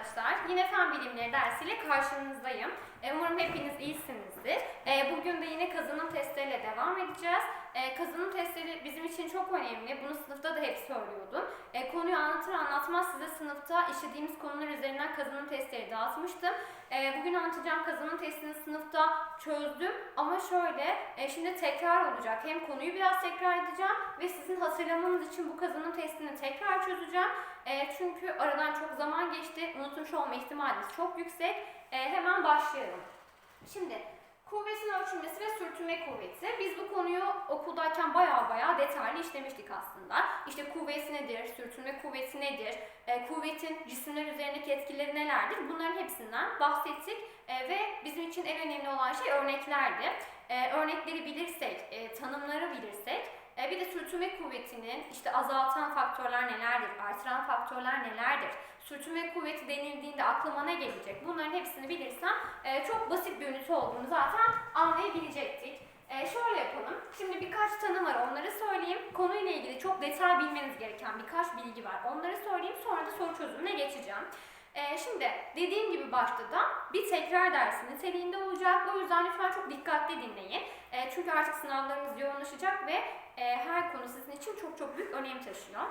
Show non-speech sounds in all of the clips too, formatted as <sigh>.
arkadaşlar. Yine fen bilimleri dersiyle karşınızdayım. E, Umarım hepiniz iyisinizdir. E, Bugün de yine kazanım testleriyle devam edeceğiz. E, Kazanım testleri bizim için çok önemli. Bunu sınıfta da hep söylüyordum. Konuyu anlatır anlatmaz size sınıfta işlediğimiz konular üzerinden kazanım testleri dağıtmıştım. Bugün anlatacağım kazanım testini sınıfta çözdüm. Ama şöyle, şimdi tekrar olacak. Hem konuyu biraz tekrar edeceğim ve sizin hatırlamanız için bu kazanım testini tekrar çözeceğim. E, çünkü aradan çok zaman geçti. Unutmuş olma ihtimaliniz çok yüksek. E, hemen başlayalım. Şimdi kuvvetin ölçülmesi ve sürtünme kuvveti. Biz bu konuyu okuldayken baya baya detaylı işlemiştik aslında. İşte kuvveti nedir, sürtünme kuvveti nedir, e, kuvvetin cisimler üzerindeki etkileri nelerdir bunların hepsinden bahsettik. E, ve bizim için en önemli olan şey örneklerdi. E, örnekleri bilirsek, e, tanımları bilirsek e, bir de sürtünme kuvvetinin işte azaltan faktörler nelerdir, artıran faktörler nelerdir, sürtünme kuvveti denildiğinde aklıma ne gelecek bunların hepsini bilirsem e, çok basit bir ünite olduğunu zaten anlayabilecektik. E, şöyle yapalım. Şimdi birkaç tanım var onları söyleyeyim. Konuyla ilgili çok detay bilmeniz gereken birkaç bilgi var. Onları söyleyeyim sonra da soru çözümüne geçeceğim. E, şimdi dediğim gibi başta da bir tekrar dersi niteliğinde olacak. O yüzden lütfen çok dikkatli dinleyin. E, çünkü artık sınavlarımız yoğunlaşacak ve e, her konu sizin için çok çok büyük önem taşıyor.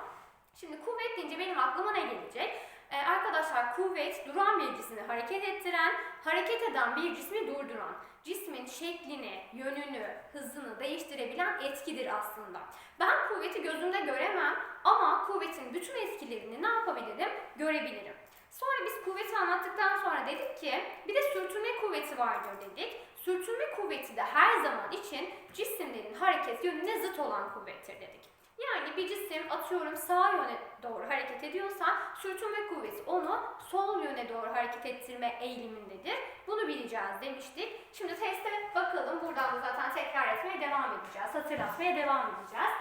Şimdi kuvvet deyince benim aklıma ne gelecek? E, arkadaşlar kuvvet duran bir cismi hareket ettiren, hareket eden bir cismi durduran, cismin şeklini, yönünü, hızını değiştirebilen etkidir aslında. Ben kuvveti gözümde göremem ama kuvvetin bütün etkilerini ne yapabilirim? Görebilirim. Sonra biz kuvveti anlattıktan sonra dedik ki bir de sürtünme kuvveti vardır dedik. Sürtünme kuvveti de her zaman için cisimlerin hareket yönüne zıt olan kuvvettir dedik. Yani bir cisim atıyorum sağ yöne doğru hareket ediyorsa sürtünme kuvveti onu sol yöne doğru hareket ettirme eğilimindedir. Bunu bileceğiz demiştik. Şimdi teste bakalım. Buradan da zaten tekrar etmeye devam edeceğiz. Hatırlatmaya devam edeceğiz.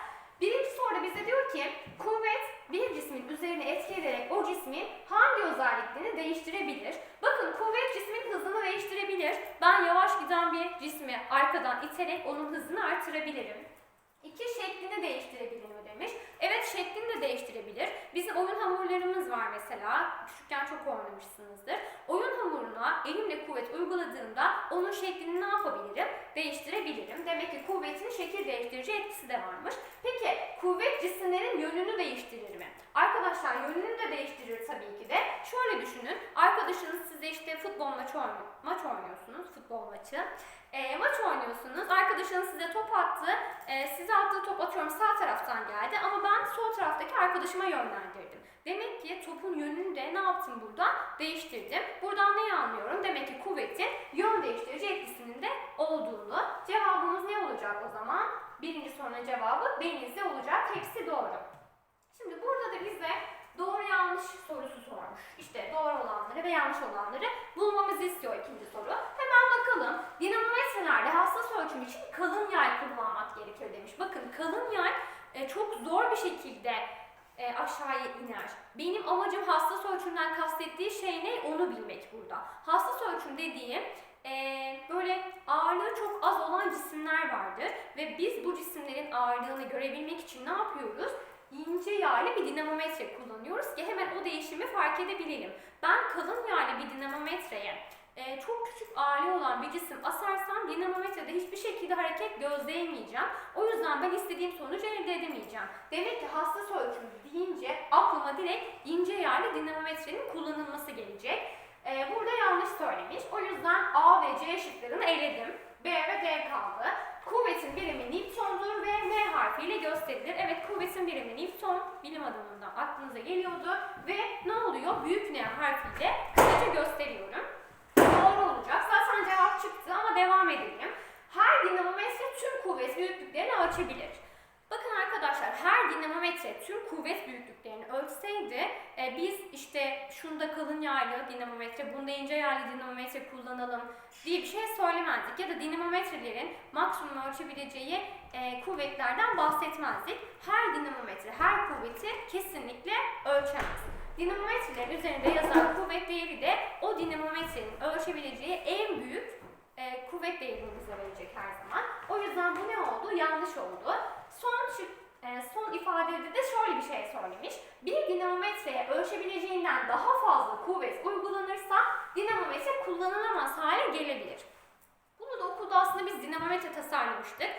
Birinci soruda bize diyor ki kuvvet bir cismin üzerine etki ederek o cismin hangi özelliklerini değiştirebilir? Bakın kuvvet cismin hızını değiştirebilir. Ben yavaş giden bir cismi arkadan iterek onun hızını artırabilirim. İki şeklini değiştirebilir mi demiş. Evet şeklini de değiştirebilir. Bizim oyun hamurlarımız var mesela. Küçükken çok oynamışsınızdır. Oyun hamuruna elimle kuvvet uyguladığımda onun şeklini ne yapabilirim? Değiştirebilirim. Demek ki kuvvetin şekil değiştirici etkisi de varmış. Peki kuvvet cisimlerin yönünü değiştirir mi? Arkadaşlar yönünü de değiştirir tabii ki de. Şöyle düşünün. Arkadaşınız size işte futbol maçı oynuyor, maç oynuyorsunuz. Futbol maçı. E, maç oynuyorsunuz. Arkadaşınız size top attı. E, size attığı top atıyorum sağ taraftan geldi ama ben sol taraftaki arkadaşıma yönlendirdim. Demek ki topun yönünü de ne yaptım burada? Değiştirdim. Buradan neyi anlıyorum? Demek ki kuvvetin yön değiştirici etkisinin de olduğunu. Cevabımız ne olacak o zaman? Birinci sorunun cevabı denizli olacak. Hepsi doğru. Şimdi burada da bize doğru yanlış sorusu sormuş. İşte doğru olanları ve yanlış olanları bulmamızı istiyor ikinci soru. Hemen bakalım. Dinamometrelerde hassas ölçüm için kalın yay kullanmak gerekir demiş. Bakın kalın yay e, çok zor bir şekilde e, aşağıya iner. Benim amacım hassas ölçümden kastettiği şey ne? Onu bilmek burada. Hassas ölçüm dediğim e, böyle ağırlığı çok az olan cisimler vardır ve biz bu cisimlerin ağırlığını görebilmek için ne yapıyoruz? ince yağlı bir dinamometre kullanıyoruz ki hemen o değişimi fark edebilelim. Ben kalın yağlı bir dinamometreye e, çok küçük ağırlığı olan bir cisim asarsam dinamometrede hiçbir şekilde hareket gözleyemeyeceğim. O yüzden ben istediğim sonucu elde edemeyeceğim. Demek ki hassas ölçüm deyince aklıma direkt ince yağlı dinamometrenin kullanılması gelecek. E, burada yanlış söylemiş. O yüzden A ve C şıklarını eledim. B ve D kaldı. Kuvvetin birimi Newton'dur ve N harfiyle gösterilir. Evet kuvvetin birimi Newton bilim adamından aklınıza geliyordu ve ne oluyor? Büyük N harfiyle kısaca gösteriyorum. Olacak. Zaten cevap çıktı ama devam edelim. Her dinamometre tüm kuvvet büyüklüklerini ölçebilir. Bakın arkadaşlar her dinamometre tüm kuvvet büyüklüklerini ölçseydi e, biz işte şunda kalın yağlı dinamometre, bunda ince yağlı dinamometre kullanalım diye bir şey söylemezdik. Ya da dinamometrelerin maksimum ölçebileceği e, kuvvetlerden bahsetmezdik. Her dinamometre, her kuvveti kesinlikle ölçemez. Dinamometrenin üzerinde yazan <laughs> kuvvet değeri de o dinamometrenin ölçebileceği en büyük e, kuvvet değerini bize verecek her zaman. O yüzden bu ne oldu? Yanlış oldu. Son e, son ifadede de şöyle bir şey söylemiş. Bir dinamometreye ölçebileceğinden daha fazla kuvvet uygulanırsa dinamometre kullanılamaz hale gelebilir. Bunu da okulda aslında biz dinamometre tasarlamıştık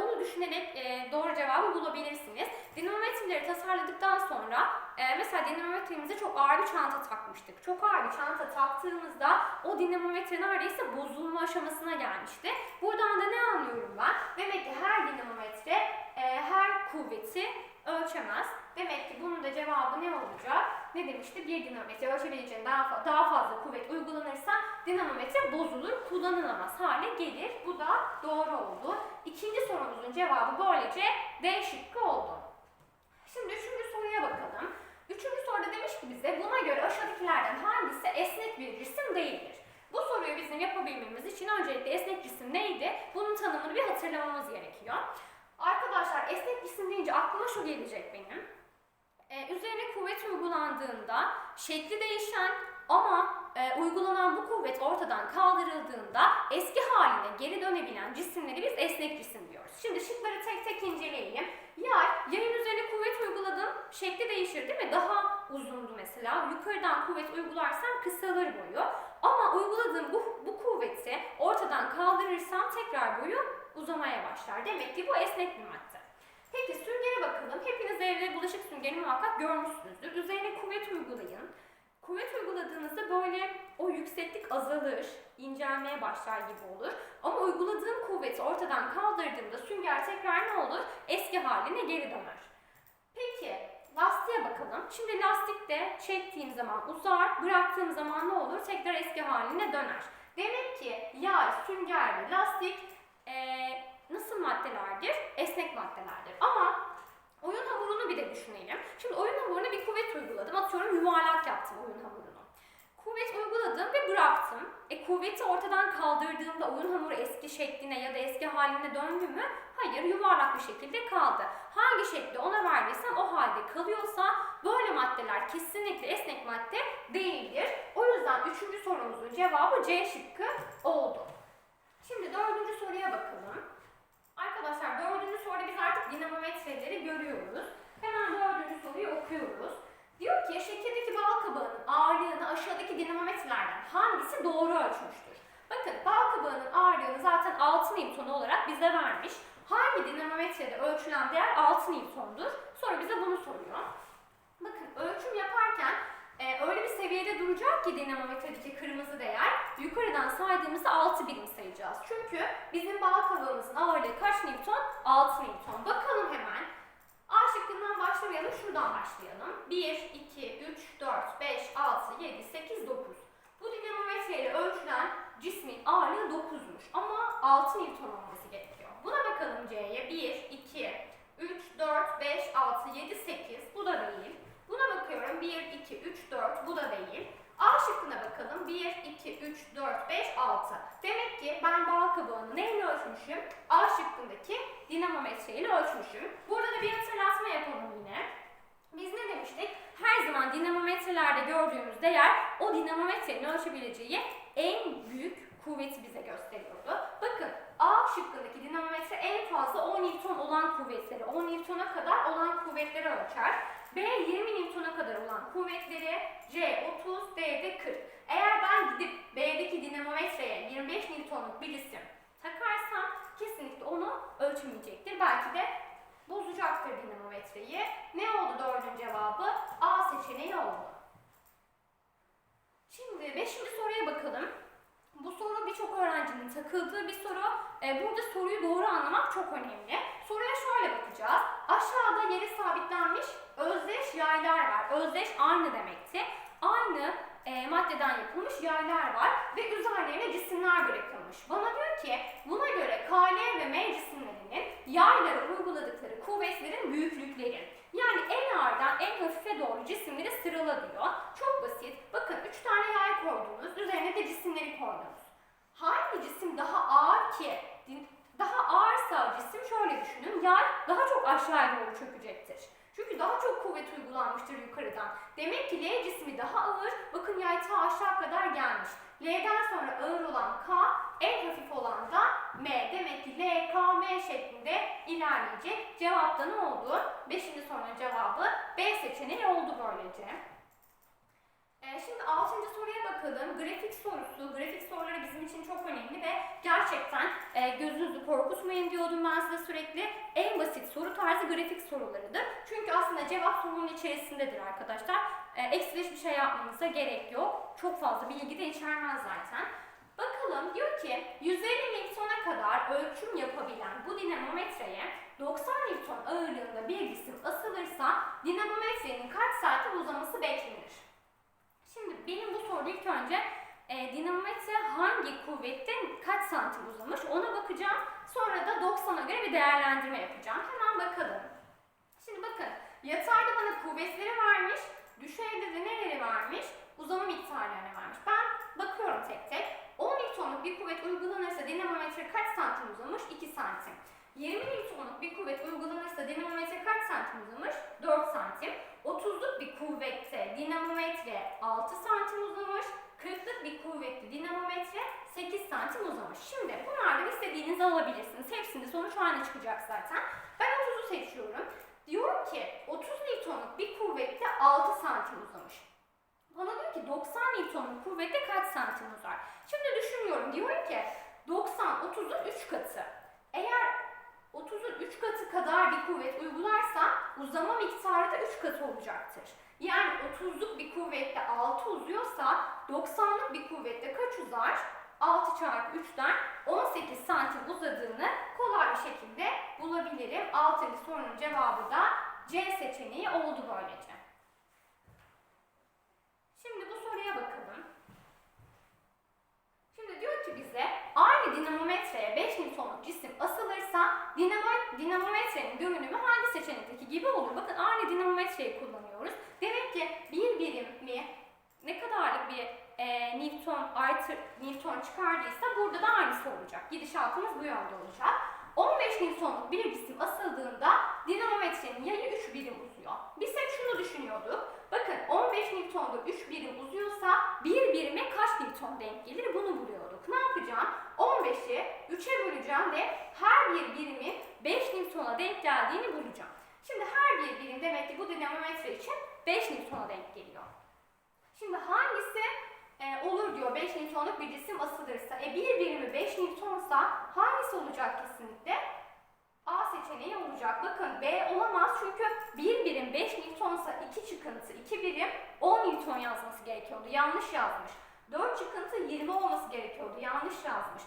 onu düşünerek e, doğru cevabı bulabilirsiniz. Dinamometreleri tasarladıktan sonra e, mesela dinamometremize çok ağır bir çanta takmıştık. Çok ağır bir çanta taktığımızda o dinamometre neredeyse bozulma aşamasına gelmişti. Buradan da ne anlıyorum ben? Demek ki her dinamometre e, her kuvveti ölçemez. Demek ki bunun da cevabı ne olacak? Ne demişti? Bir dinamometre ölçebileceğin daha, fa- daha fazla kuvvet uygulanırsa dinamometre bozulur, kullanılamaz hale gelir. Bu da doğru oldu. İkinci sorumuzun cevabı böylece D şıkkı oldu. Şimdi üçüncü soruya bakalım. Üçüncü soruda demiş ki bize buna göre aşağıdakilerden hangisi esnek bir cisim değildir? Bu soruyu bizim yapabilmemiz için öncelikle esnek cisim neydi? Bunun tanımını bir hatırlamamız gerekiyor. Arkadaşlar esnek cisim deyince aklıma şu gelecek benim. Ee, üzerine kuvvet uygulandığında şekli değişen ama e, uygulanan bu kuvvet ortadan kaldırıldığında eski haline geri dönebilen cisimleri biz esnek cisim diyoruz. Şimdi şıkları tek tek inceleyelim. Yay, yayın üzerine kuvvet uyguladım, şekli değişir değil mi? Daha uzundu mesela. Yukarıdan kuvvet uygularsam kısalır boyu. Ama uyguladığım bu, bu kuvveti ortadan kaldırırsam tekrar boyu uzamaya başlar. Demek ki bu esnek bir madde. Süngere bakalım. Hepiniz evde bulaşık süngerini muhakkak görmüşsünüzdür. Üzerine kuvvet uygulayın. Kuvvet uyguladığınızda böyle o yükseklik azalır, incelmeye başlar gibi olur. Ama uyguladığım kuvveti ortadan kaldırdığımda sünger tekrar ne olur? Eski haline geri döner. Peki lastiğe bakalım. Şimdi lastikte çektiğim zaman uzar, bıraktığım zaman ne olur? Tekrar eski haline döner. Demek ki yay, sünger ve lastik eee, nasıl maddelerdir? Esnek maddelerdir. Ama oyun hamurunu bir de düşünelim. Şimdi oyun hamuruna bir kuvvet uyguladım. Atıyorum yuvarlak yaptım oyun hamurunu. Kuvvet uyguladım ve bıraktım. E kuvveti ortadan kaldırdığımda oyun hamuru eski şekline ya da eski haline döndü mü? Hayır, yuvarlak bir şekilde kaldı. Hangi şekli ona verdiysem o halde kalıyorsa böyle maddeler kesinlikle esnek madde değildir. O yüzden üçüncü sorumuzun cevabı C şıkkı oldu. Şimdi dördüncü soruya bakalım. Arkadaşlar dördüncü soruda biz artık dinamometreleri görüyoruz. Hemen dördüncü soruyu okuyoruz. Diyor ki şekildeki bal kabağının ağırlığını aşağıdaki dinamometrelerden hangisi doğru ölçmüştür? Bakın bal kabağının ağırlığını zaten 6 Newton olarak bize vermiş. Hangi dinamometrede ölçülen değer 6 Newton'dur? Sonra bize bunu soruyor. Bakın ölçüm yaparken e, öyle bir seviyede duracak ki dinamometredeki kırmızı değer yukarıdan saydığımızda 6 birim sayacağız. Çünkü bizim bal kabağımızın ağırlığı kaç Newton? 6 Newton. Bakalım hemen. A şıkkından başlamayalım. Şuradan başlayalım. 1, 2, 3, 4, 5, 6, 7, 8, 9. Bu dinamometreyle ölçülen cismin ağırlığı 9'muş. Ama 6 Newton olması gerekiyor. Buna bakalım C'ye. 1, 2, 3, 4, 5, 6, 7, 8. Bu da değil. Buna bakıyorum. 1, 2, 3, 4. Bu da değil. A şıkkına bakalım. 1, 2, 3, 4, 5, 6. Demek ki ben bal kabağını neyle ölçmüşüm? A şıkkındaki dinamometreyle ölçmüşüm. Burada da bir hatırlatma yapalım yine. Biz ne demiştik? Her zaman dinamometrelerde gördüğümüz değer o dinamometrenin ölçebileceği en büyük kuvveti bize gösteriyordu. Bakın A şıkkındaki dinamometre en fazla 10 Newton olan kuvvetleri, 10 Newton'a kadar olan kuvvetleri ölçer. B 20 Newton'a kadar olan kuvvetleri, C 30, D de 40. Eğer ben gidip B'deki dinamometreye 25 Newton'luk bir cisim takarsam kesinlikle onu ölçmeyecektir. Belki de bozacaktır dinamometreyi. Ne oldu dördüncü cevabı? A seçeneği oldu. Şimdi beşinci soruya bakalım. Bu soru birçok öğrencinin takıldığı bir soru. Ee, burada soruyu doğru anlamak çok önemli. Soruya şöyle bakacağız. Aşağıda yeri sabitlenmiş özdeş yaylar var. Özdeş aynı demekti. Aynı e, maddeden yapılmış yaylar var ve üzerlerine cisimler bırakılmış. Bana diyor ki buna göre KL ve M cisimlerinin yaylara uyguladıkları kuvvetlerin büyüklükleri. Yani en ağırdan en hafife doğru cisimleri sırala diyor. Çok basit. Bakın 3 tane yay koydunuz, üzerine de cisimleri koydunuz. Hangi cisim daha ağır ki? Daha ağırsa cisim şöyle düşünün, yay daha çok aşağıya doğru çökecektir. Çünkü daha çok kuvvet uygulanmıştır yukarıdan. Demek ki L cismi daha ağır. Bakın yay ta aşağı kadar gelmiş. L'den sonra ağır olan K, en hafif olan da M. Demek ki L, K, M şeklinde ilerleyecek. Cevapta ne oldu? Beşinci sorunun cevabı B seçeneği oldu böylece. Ee, şimdi altıncı soruya bakalım. Grafik sorusu, grafik soruları bizim için çok önemli ve gerçekten e, gözünüzü korkutmayın diyordum ben size sürekli. En basit soru tarzı grafik sorularıdır. Çünkü aslında cevap sorunun içerisindedir arkadaşlar. E, ekstra hiçbir şey yapmanıza gerek yok. Çok fazla bilgi de içermez zaten. Bakalım diyor ki 150 Newton'a kadar ölçüm yapabilen bu dinamometreye 90 Newton ağırlığında bir cisim asılırsa dinamometrenin kaç saatte uzaması beklenir? Şimdi benim bu soru ilk önce e, dinamometre hangi kuvvette kaç santim uzamış ona bakacağım. Sonra da 90'a göre bir değerlendirme yapacağım. Hemen bakalım. Şimdi bakın yatayda bana kuvvetleri vermiş, düşeyde de neleri vermiş? Uzama miktarlarını vermiş. Ben bakıyorum tek tek. 10 Newton'luk bir kuvvet uygulanırsa dinamometre kaç santim uzamış? 2 santim. 20 Newton'luk bir kuvvet uygulanırsa dinamometre kaç santim uzamış? 4 santim. 30'luk bir kuvvette dinamometre 6 santim uzamış. 40'lık bir kuvvette dinamometre 8 santim uzamış. Şimdi bunlardan istediğinizi alabilirsiniz. Hepsinde sonuç aynı çıkacak zaten. Ben 30'u seçiyorum. Diyorum ki 30 Newton'luk bir kuvvette 6 santim uzamış. Bana diyor ki 90 Newton'luk kuvvette kaç santim uzar? Şimdi düşünüyorum. Diyorum ki 90 30'un 3 katı. Eğer 30'un 3 katı kadar bir kuvvet uygularsa uzama miktarı da 3 katı olacaktır. Yani 30'luk bir kuvvette 6 uzuyorsa 90'lık bir kuvvette kaç uzar? 6 çarpı 3'ten 18 santim uzadığını kolay bir şekilde bulabilirim. 6. sorunun cevabı da C seçeneği oldu böylece. Şimdi bu soruya bakalım. Şimdi diyor ki bize aynı dinamometreye 5 Newton'luk cisim asılırsa dinamo, dinamometrenin görünümü hangi seçenekteki gibi olur? Bakın aynı dinamometreyi kullanıyoruz. Demek ki bir birim mi ne kadarlık bir e, Newton artı Newton çıkardıysa burada da aynısı olacak. Gidişatımız bu yönde olacak. 15 Newton'luk bir cisim asıldığında dinamometrenin yayı 3 birim uzuyor. Biz hep şunu düşünüyorduk. Bakın 15 Newton'da 3 birim uzuyorsa bir birime kaç Newton denk gelir bunu buluyorduk. Ne yapacağım? 15'i 3'e böleceğim ve her bir birimi 5 Newton'a denk geldiğini bulacağım. Şimdi her bir birim demek ki bu dinamometre için 5 Newton'a denk geliyor. Şimdi hangisi e, olur diyor 5 Newton'luk bir cisim asılırsa. E bir birimi 5 Newton'sa hangisi olacak kesinlikle? A seçeneği olacak. Bakın B olamaz çünkü bir birim 5 Newton'sa 2 çıkıntı 2 birim 10 Newton yazması gerekiyordu. Yanlış yazmış. 4 çıkıntı 20 olması gerekiyordu. Yanlış yazmış.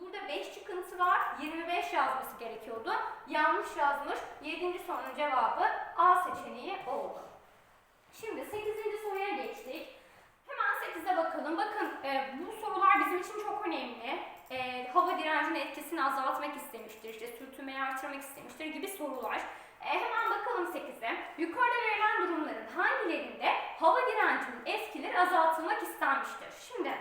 Burada 5 çıkıntı var. 25 yazması gerekiyordu. Yanlış yazmış. 7. sorunun cevabı A seçeneği oldu. Şimdi 8. soruya geçtik. Hemen 8'e bakalım. Bakın e, bu sorular bizim için çok önemli. E, hava direncinin etkisini azaltmak istemiştir, işte sürtünmeyi artırmak istemiştir gibi sorular. E, hemen bakalım 8'e. Yukarıda verilen durumların hangilerinde hava direncinin etkileri azaltılmak istenmiştir? Şimdi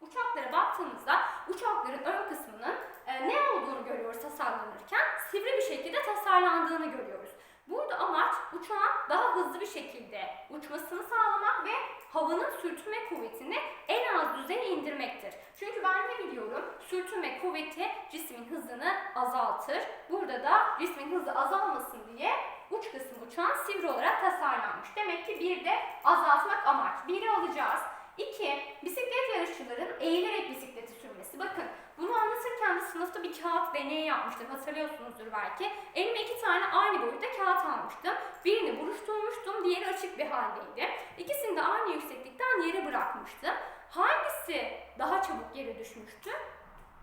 uçaklara baktığımızda uçakların ön kısmının e, ne olduğunu görüyoruz tasarlanırken sivri bir şekilde tasarlandığını görüyoruz. Burada amaç uçağın daha hızlı bir şekilde uçmasını sağlamak ve havanın sürtünme kuvvetini en az düzeye indirmektir. Çünkü ben ne biliyorum? Sürtünme kuvveti cismin hızını azaltır. Burada da cismin hızı azalmasın diye uç kısım uçağın sivri olarak tasarlanmış. Demek ki bir de azaltmak amaç. Biri alacağız. İki, bisiklet yarışçıların eğilerek bisikleti sürmesi. Bakın bunu anlatırken de sınıfta bir kağıt deneyi yapmıştım. Hatırlıyorsunuzdur belki. Elime iki tane aynı boyutta kağıt almıştım. Birini buruşturmuştum, diğeri açık bir haldeydi. İkisini de aynı yükseklikten yere bırakmıştım. Hangisi daha çabuk yere düşmüştü?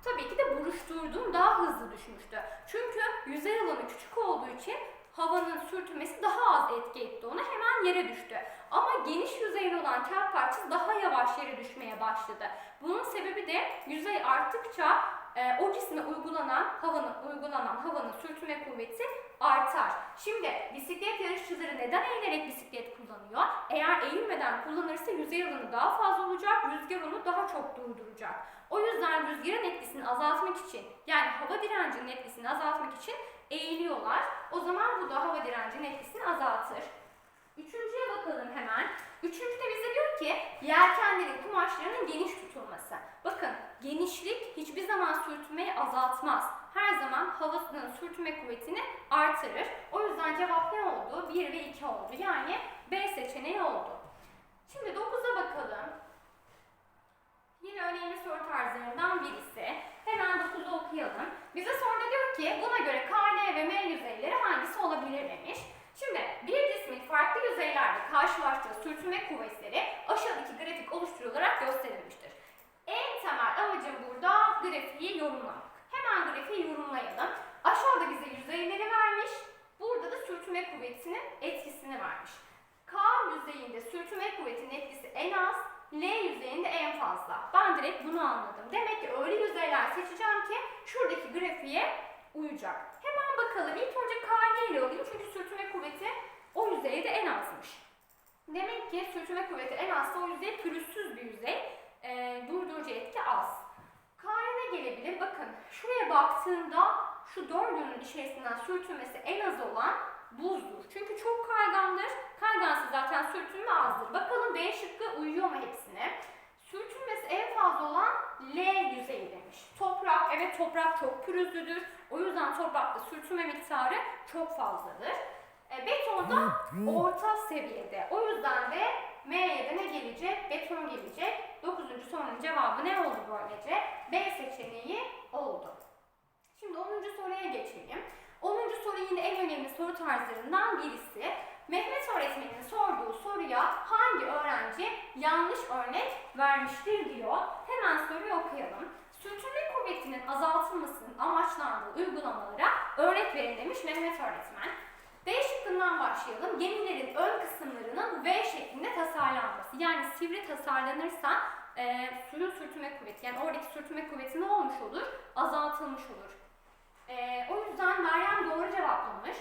Tabii ki de buruşturduğum daha hızlı düşmüştü. Çünkü yüzey alanı küçük olduğu için havanın sürtünmesi daha az etki etti ona hemen yere düştü. Ama geniş yüzeyli olan kağıt parçası daha yavaş yere düşmeye başladı. Bunun sebebi de yüzey arttıkça e, o cisme uygulanan havanın uygulanan havanın sürtünme kuvveti artar. Şimdi bisiklet yarışçıları neden eğilerek bisiklet kullanıyor? Eğer eğilmeden kullanırsa yüzey alanı daha fazla olacak, rüzgar onu daha çok durduracak. O yüzden rüzgarın etkisini azaltmak için yani hava direncinin etkisini azaltmak için eğiliyorlar. O zaman bu da hava direncinin etkisini azaltır. Üçüncüye bakalım hemen. Üçüncüde bize diyor ki yelkenlerin kumaşlarının geniş tutulması. Bakın genişlik hiçbir zaman sürtünmeyi azaltmaz. Her zaman havasının sürtünme kuvvetini artırır. O yüzden cevap ne oldu? 1 ve 2 oldu. Yani B seçeneği oldu. Şimdi 9'a bakalım. Yine önemli soru tarzlarından birisi. Hemen 9'u okuyalım. Bize sonra diyor ki buna göre KL ve M yüzeyleri hangisi olabilir demiş. Şimdi bir cismin farklı yüzeylerde karşılaştığı sürtünme kuvvetleri aşağıdaki grafik oluşturularak gösterilmiştir. En temel amacım burada grafiği yorumlamak. Hemen grafiği yorumlayalım. Aşağıda bize yüzeyleri vermiş, burada da sürtünme kuvvetinin etkisini vermiş. K yüzeyinde sürtünme kuvvetinin etkisi en az, L yüzeyinde en fazla. Ben direkt bunu anladım. Demek ki öyle yüzeyler seçeceğim ki şuradaki grafiğe uyacak. Hemen bakalım. İlk önce K ile alayım çünkü sürtünme kuvveti o yüzeyde en azmış. Demek ki sürtünme kuvveti en azsa o yüzey pürüzsüz bir yüzey. E, durdurucu etki az. K'ya gelebilir? Bakın şuraya baktığımda şu dördünün içerisinden sürtünmesi en az olan buzdur. Çünkü çok kaygandır. Kaygansa zaten sürtünme azdır. Bakalım B şıkkı uyuyor mu hepsine? Sürtünmesi en fazla olan L yüzeyi demiş. Toprak, evet toprak çok pürüzlüdür. O yüzden toprakta sürtünme miktarı çok fazladır. E, beton da orta seviyede. O yüzden de M'ye de ne gelecek? Beton gelecek. Dokuzuncu sorunun cevabı ne oldu böylece? B seçeneği oldu. Şimdi 10. soruya geçelim. 10. soru yine en önemli soru tarzlarından birisi. Mehmet öğretmenin sorduğu soruya hangi öğrenci yanlış örnek vermiştir diyor. Hemen soruyu okuyalım. Sürtünme kuvvetinin azaltılmasının amaçlandığı uygulamalara örnek verin demiş Mehmet öğretmen. B şıkkından başlayalım. Gemilerin ön kısımlarının V şeklinde tasarlanması. Yani sivri tasarlanırsa e, suyun sürtünme kuvveti yani oradaki sürtünme kuvveti ne olmuş olur? Azaltılmış olur. E, o yüzden Meryem doğru cevaplamış.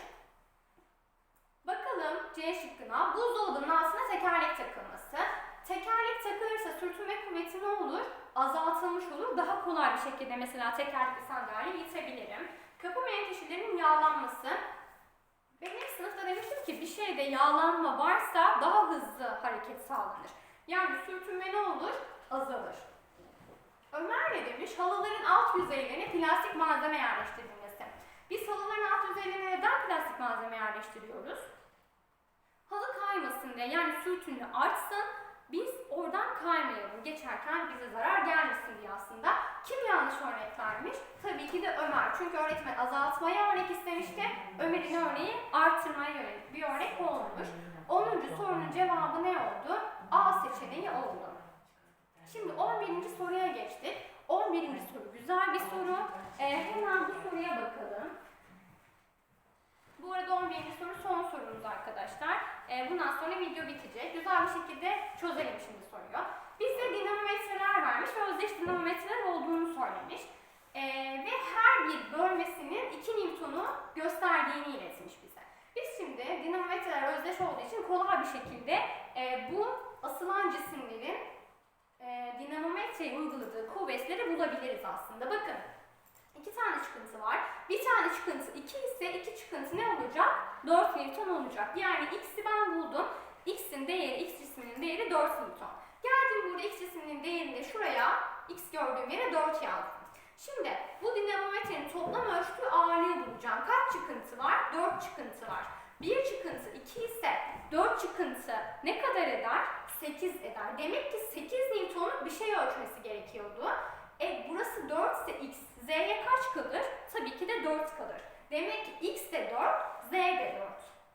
Bakalım C şıkkına. Buzdolabının altına tekerlek takılması. Tekerlek takılırsa sürtünme kuvveti ne olur? Azaltılmış olur. Daha kolay bir şekilde mesela tekerlekli sandalye itebilirim. Kapı menteşelerinin yağlanması. Ben hep sınıfta demiştim ki bir şeyde yağlanma varsa daha hızlı hareket sağlanır. Yani sürtünme ne olur? Azalır. Ömer ne demiş? Halıların alt yüzeylerine plastik malzeme yerleştirilmesi. Biz halıların alt yüzeylerine neden plastik malzeme yerleştiriyoruz? Halı kaymasın diye yani sürtünme artsın biz oradan kaymayalım. Geçerken bize zarar gelmesin diye aslında. Kim yanlış örnek vermiş? Tabii ki de Ömer. Çünkü öğretmen azaltmaya örnek istemişti. Ömer'in örneği artırmaya yönelik bir örnek olmuş. 10. sorunun cevabı ne oldu? A seçeneği oldu. Şimdi 11. soruya geçtik. 11. soru güzel bir soru. Ee, hemen bu soruya bakalım. Bu arada 11. soru son sorumuz arkadaşlar. Ee, bundan sonra video bitecek. Güzel bir şekilde çözelim şimdi soruyu. Bize dinamometreler vermiş ve özdeş dinamometreler olduğunu söylemiş. Ee, ve her bir bölmesinin 2 Newton'u gösterdiğini iletmiş bize. Biz şimdi dinamometreler özdeş olduğu için kolay bir şekilde e, bu asılan cisimlerin e, dinamometreye uyguladığı kuvvetleri bulabiliriz aslında. Bakın iki tane çıkıntı var. Bir tane çıkıntı 2 ise iki çıkıntı ne olacak? 4 Newton olacak. Yani x'i ben buldum. x'in değeri, x cisminin değeri 4 Newton. Geldim burada x cisminin değerini de şuraya x gördüğüm yere 4 yazdım. Şimdi bu dinamometrenin toplam ölçtüğü ağırlığı bulacağım. Kaç çıkıntı var? 4 çıkıntı var. Bir çıkıntı 2 ise 4 çıkıntı ne kadar eder? 8 eder. Demek ki 8 Newton'luk bir şey ölçmesi gerekiyordu. E burası 4 ise x, z'ye kaç kalır? Tabii ki de 4 kalır. Demek ki x de 4, z de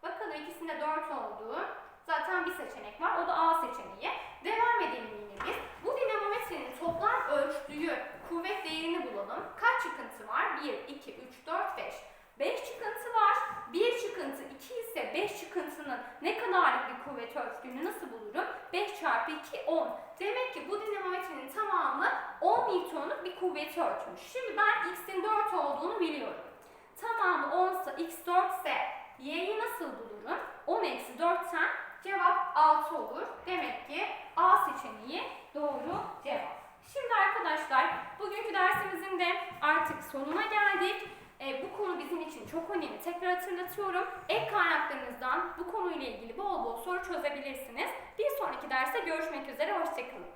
4. Bakalım ikisinde 4 olduğu. Zaten bir seçenek var. O da A seçeneği. Devam edelim yine biz. Bu dinamometrenin toplam ölçtüğü kuvvet değerini bulalım. Kaç çıkıntı var? 1, 2, 3, 4, 5. 5 çıkıntı var. 1 çıkıntı 2 ise 5 çıkıntının ne kadarlık bir kuvvet ölçtüğünü nasıl bulurum? 5 çarpı 2 10. Demek ki bu dinamometrenin tamamı 10 Newton'luk bir kuvveti ölçmüş. Şimdi ben x'in 4 olduğunu biliyorum. Tamamı 10 ise x 4 ise y'yi nasıl bulurum? 10 eksi 4'ten cevap 6 olur. Demek ki A seçeneği doğru cevap. Şimdi arkadaşlar bugünkü dersimizin de artık sonuna geldik. E, bu konu bizim için çok önemli. Tekrar hatırlatıyorum. Ek kaynaklarınızdan bu konuyla ilgili bol bol soru çözebilirsiniz. Bir sonraki derste görüşmek üzere. Hoşçakalın.